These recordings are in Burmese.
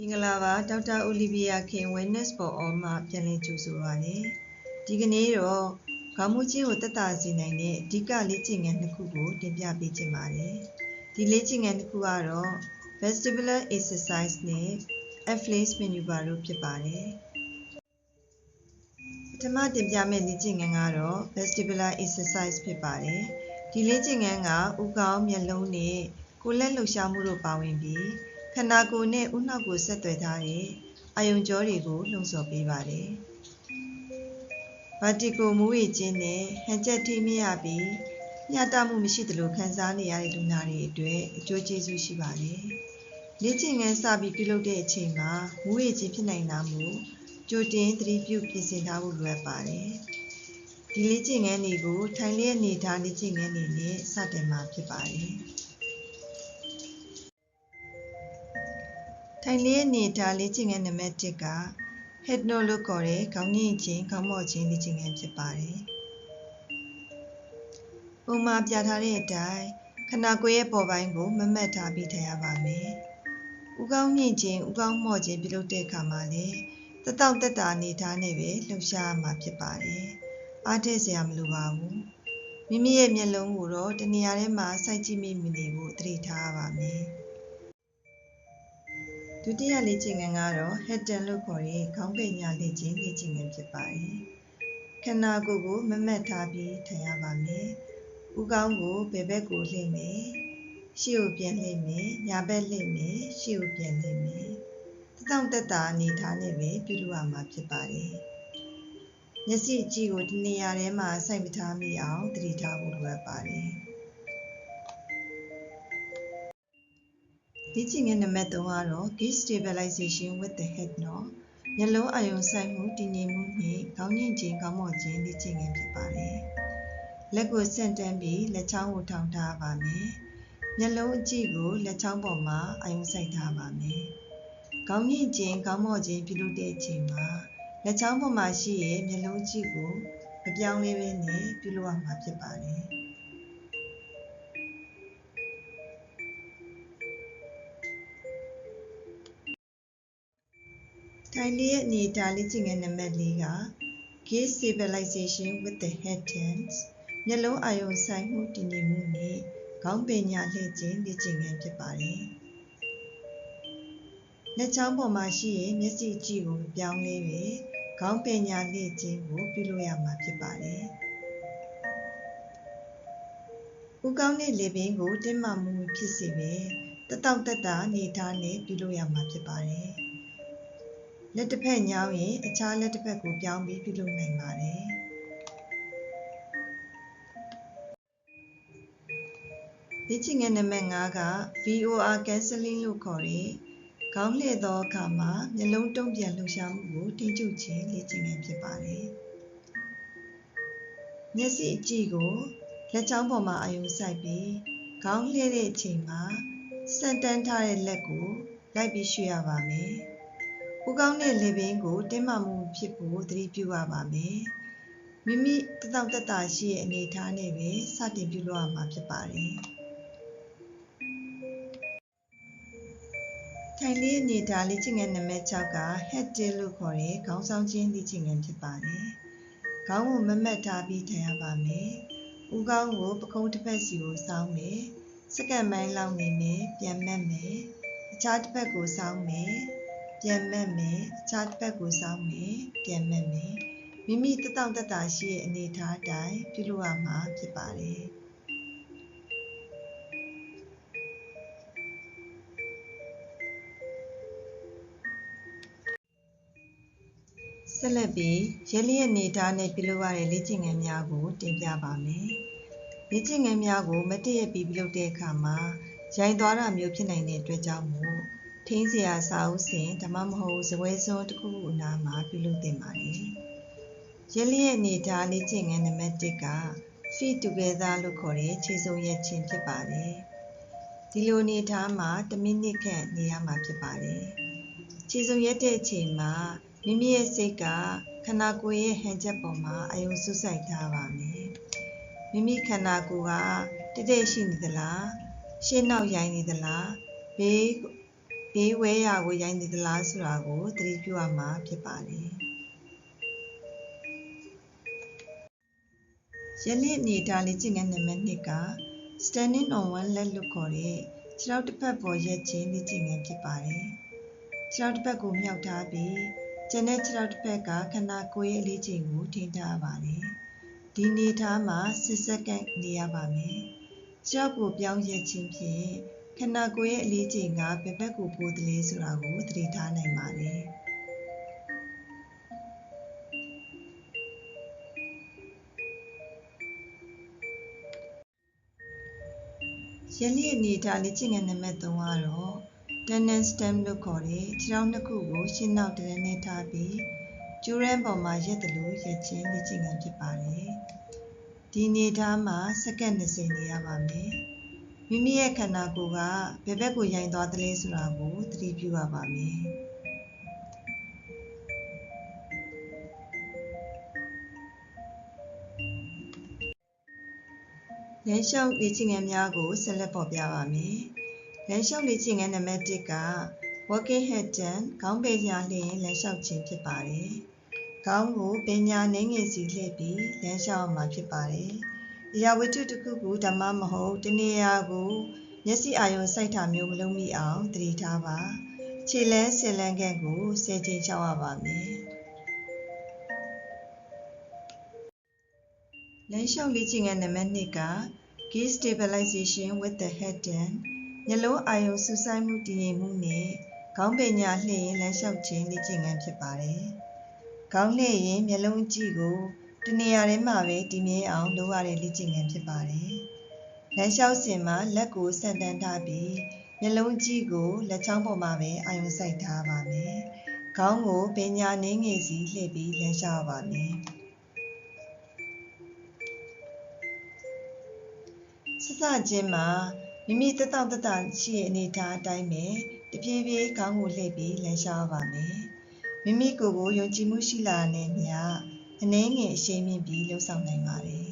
မင်္ဂလာပါဒေါက်တာအိုလီဗီယာခင် Wellness for All မှပြန်လည်ကြိုဆိုပါရစေဒီကနေ့တော့ခေါင်းမူးခြင်းကိုတက်တာစေနိုင်တဲ့အဓိကလေ့ကျင့်ခန်းနှစ်ခုကိုတင်ပြပေးချင်ပါတယ်ဒီလေ့ကျင့်ခန်းတစ်ခုကတော့ vestibular exercise နဲ့ F-face maneuver တို့ဖြစ်ပါတယ်ပထမတင်ပြမယ့်လေ့ကျင့်ခန်းကတော့ vestibular exercise ဖြစ်ပါတယ်ဒီလေ့ကျင့်ခန်းကဥကောင်းမျက်လုံးနဲ့ကိုယ်လက်လှုပ်ရှားမှုတို့ပါဝင်ပြီး ခန္ဓာကိုယ်နဲ့ဥနှောက်ကိုဆက်သွယ်ထားတဲ့အာယုံကြောတွေကိုလှုံ့ဆော်ပေးပါတယ်။ vertigo မူဝေခြင်းနဲ့ဟန်ချက်ထိမြရပြီးမျှတမှုမရှိသလိုခံစားနေရတဲ့လူနာတွေအတွက်အကျိုးကျေးဇူးရှိပါတယ်။လေ့ကျင့်ခန်းစပြီးပြုလုပ်တဲ့အချိန်မှာမူဝေခြင်းဖြစ်နိုင်တာမို့ကြိုတင်သတိပြုပြင်ဆင်ထားဖို့လိုအပ်ပါတယ်။ဒီလေ့ကျင့်ခန်းတွေကိုထိုင်လျက်နေထားလေ့ကျင့်ခန်းတွေနဲ့စတင်မှာဖြစ်ပါတယ်။ ထိုင်လျက်နေတာလေ့ကျင့်ခန်းနံပါတ်1က head nod လို့ခေါ်တဲ့ခေါင်းညှိခြင်းခေါင်းမော့ခြင်းလေ့ကျင့်ခန်းဖြစ်ပါတယ်။ပုံမှာပြထားတဲ့အတိုင်းခန္ဓာကိုယ်ရဲ့ပေါ်ပိုင်းကိုမမတ်ထားပြီးထိုင်ရပါမယ်။ဥကောင်းညှိခြင်းဥကောင်းမော့ခြင်းပြုလုပ်တဲ့အခါမှာလည်းတတောင့်တက်တာအနေထားနဲ့ပဲလှုပ်ရှားရမှာဖြစ်ပါတယ်။အားထည့်စရာမလိုပါဘူး။မိမိရဲ့မျက်လုံးကိုတော့တနေရာထဲမှာစိုက်ကြည့်မိမနေဖို့သတိထားရပါမယ်။ ဒုတိယလေ့ကျင့်ခန်းကတော့ head turn လို့ခေါ်တဲ့ခေါင်းပိန်ညာလေ့ကျင့်လေ့ကျင့်ခန်းဖြစ်ပါတယ်။ခန္ဓာကိုယ်ကိုမမတ်ထားပြီးထိုင်ရပါမယ်။ဥကောင်းကိုဘယ်ဘက်ကိုလှည့်မယ်။ရှေ့ကိုပြန်လှည့်မယ်။ညာဘက်လှည့်မယ်။ရှေ့ကိုပြန်လှည့်မယ်။တတောင့်တက်တာအနေထားနဲ့ပဲပြုလုပ်ရမှာဖြစ်ပါတယ်။မျက်စိအကြည့်ကိုဒီနေရာထဲမှာစိုက်မထားမိအောင်သတိထားဖို့လိုအပ်ပါတယ်။ လေ့ကျင့်ခန်းနံပါတ်3ကတော့ gaze stabilization with the head nod မျက်လုံးအာရုံစိုက်မှုတည်ငြိမ်မှုနှင့်ခေါင်းညှိခြင်းခေါင်းမော့ခြင်းလေ့ကျင့်ခန်းဖြစ်ပါတယ်။လက်ကိုဆန့်တန်းပြီးလက်ချောင်းကိုထောင်ထားပါမယ်။မျက်လုံးအကြည့်ကိုလက်ချောင်းပေါ်မှာအာရုံစိုက်ထားပါမယ်။ခေါင်းညှိခြင်းခေါင်းမော့ခြင်းပြုလုပ်တဲ့အချိန်မှာလက်ချောင်းပေါ်မှာရှိရဲ့မျက်လုံးအကြည့်ကိုမပြောင်းလဲဘဲနဲ့ပြုလုပ်ရမှာဖြစ်ပါတယ်။ ထိုင်လျက်နေတာလေ့ကျင့်ခန်းနံပါတ်၄က gaze stabilization with the head turns မျက်လုံးအာရုံစိုက်မှုတည်ငြိမ်မှုနဲ့ခေါင်းပင်ညာလှည့်ခြင်းလေ့ကျင့်ခန်းဖြစ်ပါတယ်။လက်ချောင်းပေါ်မှာရှိရဲ့မျက်စိကြည့်ကိုပြောင်းလဲပဲခေါင်းပင်ညာလှည့်ခြင်းကိုပြုလုပ်ရမှာဖြစ်ပါတယ်။ဥကောင်းတဲ့လေပင်ကိုတင်းမာမှုဖြစ်စေပဲတတောက်တက်တာနေထားနဲ့ပြုလုပ်ရမှာဖြစ်ပါတယ်။ လက်တစ်ဖက်ညောင်းရင်အခြားလက်တစ်ဖက်ကိုပြောင်းပြီးပြုလုပ်နိုင်ပါတယ်။လေ့ကျင့်ခန်းနံပါတ်5က VOR counseling လို့ခေါ်တဲ့ခေါင်းလှည့်သောအခါမှာမျက်လုံးတုံ့ပြန်လှုပ်ရှားမှုကိုထိန်းချုပ်ခြင်းလေ့ကျင့်ခန်းဖြစ်ပါတယ်။မျက်စိအကြည့်ကိုလက်ချောင်းပေါ်မှာအာရုံစိုက်ပြီးခေါင်းလှည့်တဲ့အချိန်မှာစံတန်းထားတဲ့လက်ကိုလိုက်ပြီးရှုရပါမယ်။ ဥကောင်းတဲ့လေပင်ကိုတင်းမာမှုဖြစ်ဖို့သတိပြုရပါမယ်။မိမိတတောင့်တက်တာရှိတဲ့အနေအထားနဲ့ပဲစတင်ပြုလုပ်ရမှာဖြစ်ပါတယ်။ထိုင်လေးနေတာလေ့ကျင့်ခန်းနံပါတ်6က head tilt လို့ခေါ်တဲ့ခေါင်းဆောင်ခြင်းလေ့ကျင့်ခန်းဖြစ်ပါတယ်။ခေါင်းကိုမမတ်ထားပြီးထိုင်ရပါမယ်။ဥကောင်းကိုပခုံးတစ်ဖက်စီကိုစောင်းမယ်။စက္ကန့်ပိုင်းလောက်နေမယ်ပြန်မတ်မယ်။အခြားတစ်ဖက်ကိုစောင်းမယ်။ ပြန်မက်မယ်အခြားတစ်ဘက်ကိုစောင်းမယ်ပြန်မက်မယ်မိမိတတောင့်တတရှိရဲ့အနေထားအတိုင်းပြုလုပ်ရမှာဖြစ်ပါတယ်ဆက်လက်ပြီးရက်လျက်နေသားနဲ့ပြုလုပ်ရတဲ့လေ့ကျင့်ခန်းများကို တင်ပြပါမယ်။လေ့ကျင့်ခန်းများကို မတည့်ရပြီးပြုလုပ်တဲ့အခါမှာရိုင်းသွားတာမျိုးဖြစ်နိုင်တဲ့အတွက်ကြောင့်မို့ ထင်းစရာစာအုပ်စဉ်ဒါမှမဟုတ်ဇပွဲစွန်းတစ်ခုခုအနားမှာပြုလုပ်သင့်ပါတယ်။ရက်လျက်အနေထားလေ့ကျင့်ခန်းနံပါတ်1က feet together လို့ခေါ်တဲ့ခြေစုံရက်ခြင်းဖြစ်ပါတယ်။ဒီလိုအနေထားမှာ1မိနစ်ခန့်နေရမှာဖြစ်ပါတယ်။ခြေစုံရက်တဲ့အချိန်မှာမိမိရဲ့စိတ်ကခန္ဓာကိုယ်ရဲ့ဟန်ချက်ပေါ်မှာအယုံစုစိုက်ထားပါမယ်။မိမိခန္ဓာကိုယ်ကတည့်တည့်ရှိနေသလားရှေ့နောက်ရိုင်းနေသလားဘေး ဘေးဝဲရာကိုရိုင်းနေသလားဆိုတာကိုသတိပြုရမှာဖြစ်ပါတယ်ရလစ်အနေထားလေးကျင့်ငန်းနံပါတ်2က standing on one leg လို့ခေါ်တဲ့ခြေထောက်တစ်ဖက်ပေါ်ရက်ခြင်းလေ့ကျင့်ငန်းဖြစ်ပါတယ်ခြေထောက်တစ်ဖက်ကိုမြှောက်ထားပြီးကျန်တဲ့ခြေထောက်တစ်ဖက်ကခန္ဓာကိုယ်ရဲ့အလေးချိန်ကိုထိန်းထားပါတယ်ဒီအနေထားမှာ10စက္ကန့်နေရပါမယ်ခြေထောက်ကိုပြောင်းရက်ခြင်းဖြင့် ခန္ဓာကိုယ်ရဲ့အလေးချိန်ကဘယ်ဘက်ကိုပိုသလဲဆိုတာကိုသတိထားနိုင်ပါတယ်ရလျက်အနေထားလေ့ကျင့်ငန်းနံပါတ်3ကတော့ tandem stem လို့ခေါ်တဲ့ခြေထောက်နှစ်ခုကိုရှင်းနောက်တန်းနဲ့ထားပြီးကျိုးရန်ပေါ်မှာရက်တယ်လို့ရက်ချင်းလေ့ကျင့်ငန်းဖြစ်ပါတယ်ဒီအနေထားမှာစက္ကန့်20နေရပါမယ် မိမိရဲ့ခန္ဓာကိုယ်ကဘယ်ဘက်ကိုရိုင်သွားသလဲဆိုတာကိုသတိပြုရပါမယ်လမ်းလျှောက်လေ့ကျင့်ခန်းများကိုဆက်လက်ပေါ်ပြပါမယ်။လမ်းလျှောက်လေ့ကျင့်ခန်းနံပါတ်1က walking head down ခေါင်းပေညာလျှင်လမ်းလျှောက်ခြင်းဖြစ်ပါတယ်။ခေါင်းကိုပညာနှင်းငယ်စီလှည့်ပြီးလမ်းလျှောက်အောင်မှာဖြစ်ပါတယ်။ အရာဝတ္ထုတစ်ခုခုဓမ္မမဟုတ်တနေရာကိုမျက်စိအာရုံစိုက်တာမျိုးမလုပ်မိအောင်သတိထားပါ။ခြေလမ်းဆယ်လမ်းခန့်ကိုဆယ်ချိန်ချောက်ရပါမယ်။လမ်းလျှောက်လေ့ကျင့်ခန်းနံပါတ်2က gaze stabilization with the head down မျက်လုံးအာရုံစူးစိုက်မှုတည်ငြိမ်မှုနဲ့ခေါင်းပင်ညာလှည့်ရင်လမ်းလျှောက်ခြင်းလေ့ကျင့်ခန်းဖြစ်ပါတယ်။ခေါင်းလှည့်ရင်မျက်လုံးကြည့်ကို တနေရာထဲမှာပဲတည်မြဲအောင်လုပ်ရတဲ့လေ့ကျင့်ခန်းဖြစ်ပါတယ်။လမ်းလျှောက်စဉ်မှာလက်ကိုဆန့်တန်းထားပြီးမျက်လုံးကြည့်ကိုလက်ချောင်းပေါ်မှာပဲအာရုံစိုက်ထားပါမယ်။ခေါင်းကိုပညာနှင်းငယ်စီလှည့်ပြီးလမ်းလျှောက်ပါမယ်။စစချင်းမှာမိမိတက်တောင့်တက်တာရှိတဲ့အနေအထားအတိုင်းပဲတပြေးပြေးခေါင်းကိုလှည့်ပြီးလမ်းလျှောက်ပါမယ်မိမိကိုယ်ကိုယုံကြည်မှုရှိလာတဲ့မြတ် အနှဲငယ်အရှိန်မြင့်ပြီးလှုပ်ဆောင်နိုင်ပါတယ်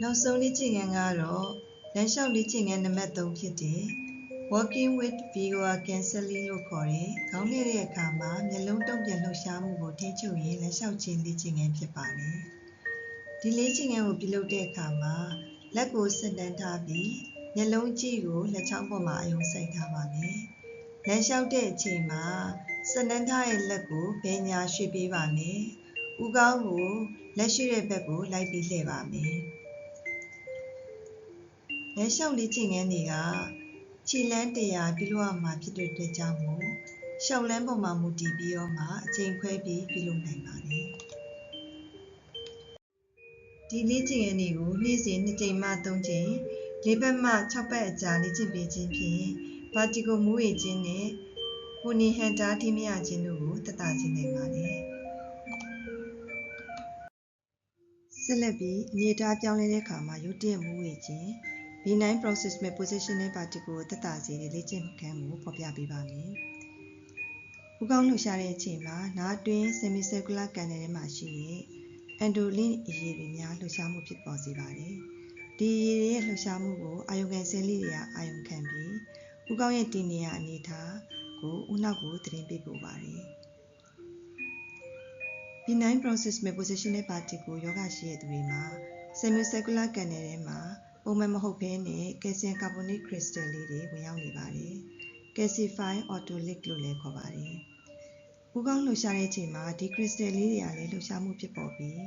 နောက်ဆုံးလေ့ကျင့်ခန်းကတော့လမ်းလျှောက်လေ့ကျင့်ခန်းနံပါတ်3ဖြစ်တဲ့ Working with Visual Counseling လို့ခေါ်တဲ့ခေါင်းလှည့်တဲ့အခါမှာမျက်လုံးတုံ့ပြန်လှုပ်ရှားမှုကိုထိန်းချုပ်ရင်းလမ်းလျှောက်ခြင်းလေ့ကျင့်ခန်းဖြစ်ပါတယ်။ဒီလေ့ကျင့်ခန်းကိုပြုလုပ်တဲ့အခါမှာလက်ကိုစက်တန်းထားပြီးမျက်လုံးကြည့်ကိုလက်ချောင်းပေါ်မှာအယုံစိုက်ထားပါမယ်။လက်လျှောက်တဲ့အချိန်မှာ စက်တန်းထားတဲ့လက်ကိုဘယ်ညာရွှေ့ပေးပါမယ်။ဥကောင်းကိုလက်ရှိတဲ့ဘက်ကိုလိုက်ပြီးလှည့်ပါမယ်။လက်လျှောက်လေ့ကျင့်ခန်းတွေကခြေလန်းတရားပြုလုပ်ရမှာဖြစ်တဲ့အတွက်ကြောင့်မို့ရှောက်လန်းပေါ်မှာမူတည်ပြီးတော့မှအချိန်ခွဲပြီးပြုလုပ်နိုင်ပါတယ်။ဒီလေ့ကျင့်ခန်းတွေကိုနေ့စဉ်2ကြိမ်မှ3ကြိမ်၄ဘက်မှ6ဘက်အကြာလေ့ကျင့်ပေးခြင်းဖြင့် vertical မူဝေခြင်းနဲ့ pony hunter ထိမရခြင်းတို့ကိုသက်သာစေနိုင်ပါတယ်ဆက်လက်ပြီးအနေအထားပြောင်းလဲတဲ့အခါမှာရုတ်တရက်မူဝေခြင်း B9 process မဲ့ positional particle ကိုသက်သာစေတဲ့လေ့ကျင့်ခန်းကိုဖော်ပြပေးပါမယ်။ဥကောင်းလှူရှာတဲ့အချိန်မှာနားတွင်း semicircular canal ထဲမှာရှိတဲ့အန်ဒိုလင်းအရည်တွေများလှုပ်ရှားမှုဖြစ်ပေါ်စေပါတယ်။ဒီအရည်တွေရဲ့လှုပ်ရှားမှုကိုအာယုံခံဆဲလေးတွေကအာယုံခံပြီးဥကောင်းရဲ့တည်နေရအနေထား ကိုဥနောက်ကိုသတင်းပေးပို့ပါတယ်။ B9 process မဲ့ positional particle ကိုယောဂရှိတဲ့သူတွေမှာ semicircular canal ထဲမှာပုံမှန်မဟုတ်ဘဲနဲ့ calcium carbonate crystal လေးတွေဝင်ရောက်နေပါတယ်။ calcify autolytic လို့လည်းခေါ်ပါတယ်။ပူကောင်းလှုပ်ရှားတဲ့အချိန်မှာဒီခရစ်စတယ်လေးတွေကလည်းလှုပ်ရှားမှုဖြစ်ပေါ်ပြီး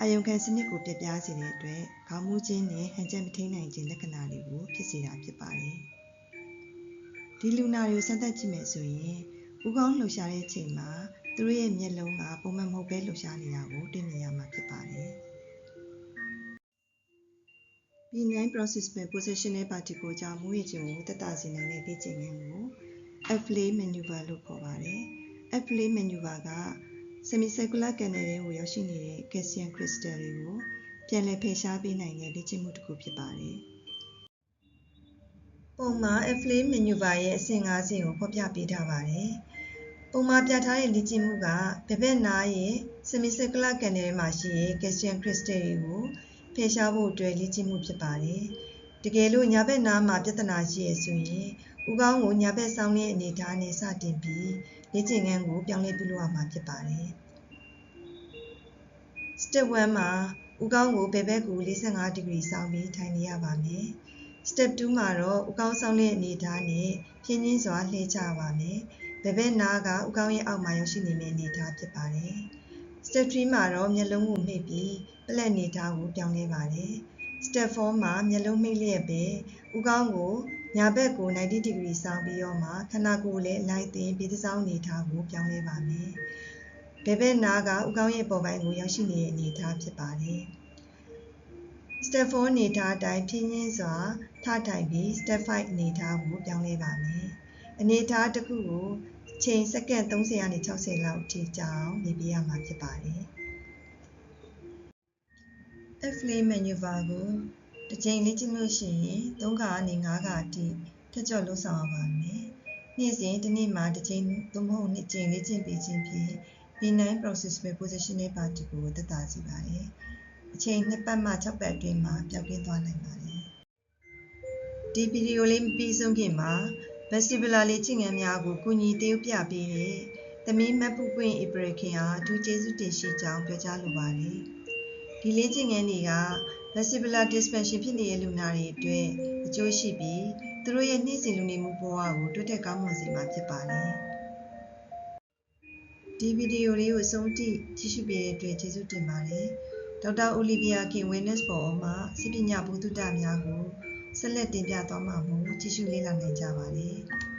အာယုံခံစနစ်ကိုပြပြစေတဲ့အတွက်ခေါင်းမူးခြင်းနဲ့ဟန်ချက်မထိန်နိုင်ခြင်းလက္ခဏာတွေကိုဖြစ်စေတာဖြစ်ပါတယ်။ ဒီလူနာတွေကိုစမ်းသပ်ကြည့်မယ်ဆိုရင်ပူကောင်းလှုပ်ရှားတဲ့အချိန်မှာသူတို့ရဲ့မျက်လုံးကပုံမှန်မဟုတ်ဘဲလှုပ်ရှားနေတာကိုတွေ့မြင်ရမှာဖြစ်ပါတယ်။ B9 process မှာ positional particle ကြောင့်မူရခြင်းကိုတက်တာစေနိုင်တဲ့လေ့ကျင့်ခန်းကို F-play maneuver လို့ခေါ်ပါတယ်။ F-play maneuver က semicircular canal ထဲကိုရောက်ရှိနေတဲ့ calcium crystal တွေကိုပြန်လည်ဖယ်ရှားပေးနိုင်တဲ့လေ့ကျင့်မှုတစ်ခုဖြစ်ပါတယ်။ ပုံမှာ F-play maneuver ရဲ့အဆင့်၅ဆင့်ကိုဖော်ပြပေးထားပါတယ်။ပုံမှာပြထားတဲ့လေ့ကျင့်မှုကဘယ်ဘက်နားရဲ့ semicircular canal ထဲမှာရှိတဲ့ calcium crystal တွေကိုဖယ်ရှားဖို့အတွက်လေ့ကျင့်မှုဖြစ်ပါတယ်။တကယ်လို့ညာဘက်နားမှာပြဿနာရှိရဆိုရင်ဦးခေါင်းကိုညာဘက်ဆောင်းတဲ့အနေအထားနဲ့စတင်ပြီးလေ့ကျင့်ခန်းကိုပြောင်းလဲပြုလုပ်ရမှာဖြစ်ပါတယ် Step 1မှာဦးခေါင်းကိုဘယ်ဘက်ကို45ဒီဂရီဆောင်းပြီးထိုင်နေရပါမယ် Step 2မှာတော့ဦးခေါင်းဆောင်းတဲ့အနေအထားနဲ့ဖြင်းချင်းစွာလှည့်ချပါမယ်ဘယ်ဘက်နားကဦးခေါင်းရဲ့အောက်မှာရောက်ရှိနေမယ့်အနေအထားဖြစ်ပါတယ် Step 3မှာတော့မျက်လုံးကိုမှိတ်ပြီးပလက်အနေအထားကိုပြောင်းလဲပါတယ် Step 4မှာမျက်လုံးမှိတ်လျက်ပဲဦးခေါင်းကိုညာဘက်ကို90ဒီဂရီဆောင်းပြီးတော့မှခန္ဓာကိုယ်လည်းအလိုက်တင်ပြီးသစောင်းအနေအထားကိုပြောင်းလဲပါမယ်ဘယ်ဘက်နားကဦးခေါင်းရဲ့ပေါ်ပိုင်းကိုရောက်ရှိနေတဲ့အနေအထားဖြစ်ပါတယ် Step 4အနေအထားအတိုင်းဖြင်းချင်းစွာထထိုင်ပြီး Step 5အနေအထားကိုပြောင်းလဲပါမယ်အနေအထားတစ်ခုကိုချိန်စက္ကန့်30ကနေ60လောက်အထိကြာအောင်နေပြရမှာဖြစ်ပါတယ် F-lay maneuver ကိုတစ်ချိန်လေ့ကျင့်လို့ရှိရင်3ခါကနေ5ခါအထိထပ်ကျော်လုပ်ဆောင်ရပါမယ်။နေ့စဉ်တစ်နေ့မှာတစ်ချိန်သို့မဟုတ်နှစ်ချိန်လေ့ကျင့်ပေးခြင်းဖြင့် B9 processual positional party ကိုသက်သာစေပါတယ်။ အချိန်2ပတ်မှ6ပတ်အတွင်းမှာပျောက်ကင်းသွားနိုင်ပါတယ်။ဒီဗီဒီယိုလေးမပြီးဆုံးခင်မှာ vestibular လေ့ကျင့်ခန်းများကိုကူညီတရုပ်ပြပေးတဲ့သမီးမတ်ပုပွင့်ဧပရခင်အားအထူးကျေးဇူးတင်ရှိကြောင်းပြောကြားလိုပါတယ်။ဒီလေ့ကျင့်ခန်းတွေက vestibular dysfunction ဖြစ်နေတဲ့လူနာတွေအတွက်အကျိုးရှိပြီးသူတို့ရဲ့နေ့စဉ်လူနေမှုဘဝကိုတိုးတက်ကောင်းမွန်စေမှာဖြစ်ပါတယ်။ဒီဗီဒီယိုလေးကိုအဆုံးထိကြည့်ရှုပေးတဲ့အတွက်ကျေးဇူးတင်ပါတယ်။ ဒေါက်တာအိုလီဗီယာကင် wellness ပေါ်မှာစိပညာဘုဒ္ဓများကိုဆက်လက်တင်ပြသွားမှာမို့ကြည့်ရှုလေ့လာနိုင်ကြပါတယ်။